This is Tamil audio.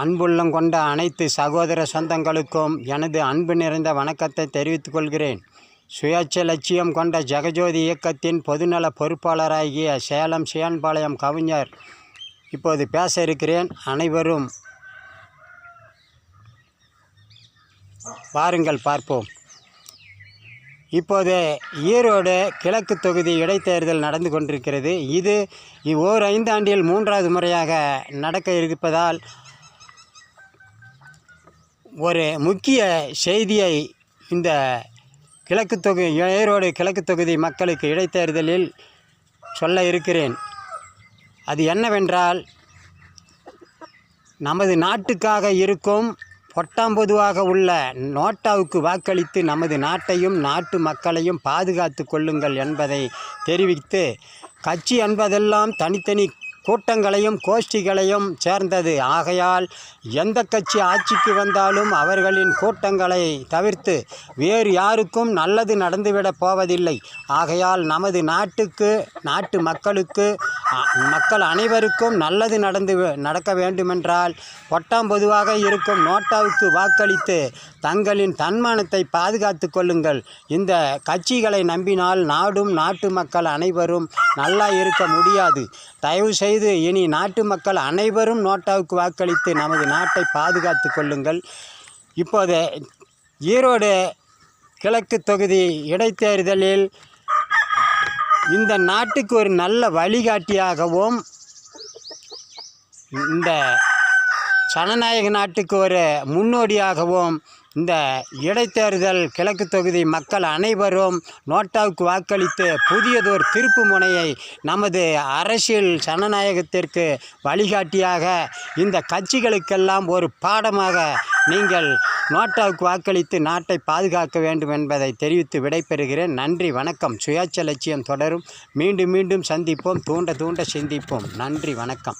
அன்புள்ளம் கொண்ட அனைத்து சகோதர சொந்தங்களுக்கும் எனது அன்பு நிறைந்த வணக்கத்தை தெரிவித்துக் கொள்கிறேன். சுயேட்சை லட்சியம் கொண்ட ஜெகஜோதி இயக்கத்தின் பொதுநல பொறுப்பாளராகிய சேலம் சியான்பாளையம் கவிஞர் இப்போது பேச இருக்கிறேன். அனைவரும் வாருங்கள் பார்ப்போம். இப்போது ஈரோடு கிழக்கு தொகுதி இடைத்தேர்தல் நடந்து கொண்டிருக்கிறது. இது ஓர் ஐந்தாண்டில் மூன்றாவது முறையாக நடக்க இருப்பதால் ஒரு முக்கிய செய்தியை இந்த கிழக்கு தொகுதி ஈரோடு கிழக்கு தொகுதி மக்களுக்கு இடைத்தேர்தலில் சொல்ல இருக்கிறேன். அது என்னவென்றால் நமது நாட்டுக்காக இருக்கும் பொட்டாம்பொதுவாக உள்ள நோட்டாவுக்கு வாக்களித்து நமது நாட்டையும் நாட்டு மக்களையும் பாதுகாத்து கொள்ளுங்கள் என்பதை தெரிவித்து கட்சி என்பதெல்லாம் தனித்தனி கூட்டங்களையும் கோஷ்டிகளையும் சேர்ந்தது. ஆகையால் எந்த கட்சி ஆட்சிக்கு வந்தாலும் அவர்களின் கூட்டங்களை தவிர்த்து வேறு யாருக்கும் நல்லது நடந்துவிடப் போவதில்லை. ஆகையால் நமது நாட்டுக்கு நாட்டு மக்களுக்கு மக்கள் அனைவருக்கும் நல்லது நடந்து நடக்க வேண்டுமென்றால் பொட்டாம் பொதுவாக இருக்கும் நோட்டாவுக்கு வாக்களித்து தங்களின் தன்மானத்தை பாதுகாத்து கொள்ளுங்கள். இந்த கட்சிகளை நம்பினால் நாடும் நாட்டு மக்கள் அனைவரும் நல்லா இருக்க முடியாது. தயவு செய்து இனி நாட்டு மக்கள் அனைவரும் நோட்டாவுக்கு வாக்களித்து நமது நாட்டை பாதுகாத்து கொள்ளுங்கள். இப்போது ஈரோடு கிழக்கு தொகுதி இடைத்தேர்தலில் இந்த நாட்டுக்கு ஒரு நல்ல வழிகாட்டியாகவும் இந்த ஜனநாயக நாட்டுக்கு ஒரு முன்னோடியாகவும் இந்த இடைத்தேர்தல் கிழக்கு தொகுதி மக்கள் அனைவரும் நோட்டாவுக்கு வாக்களித்து புதியதொரு திருப்பு முனையை நமது அரசியல் ஜனநாயகத்திற்கு வழிகாட்டியாக இந்த கட்சிகளுக்கெல்லாம் ஒரு பாடமாக நீங்கள் நோட்டாவுக்கு வாக்களித்து நாட்டை பாதுகாக்க வேண்டும் என்பதை தெரிவித்து விடைபெறுகிறேன். நன்றி வணக்கம். சுயாட்ச லட்சியம் தொடரும். மீண்டும் மீண்டும் சந்திப்போம். தூண்ட தூண்ட சிந்திப்போம். நன்றி வணக்கம்.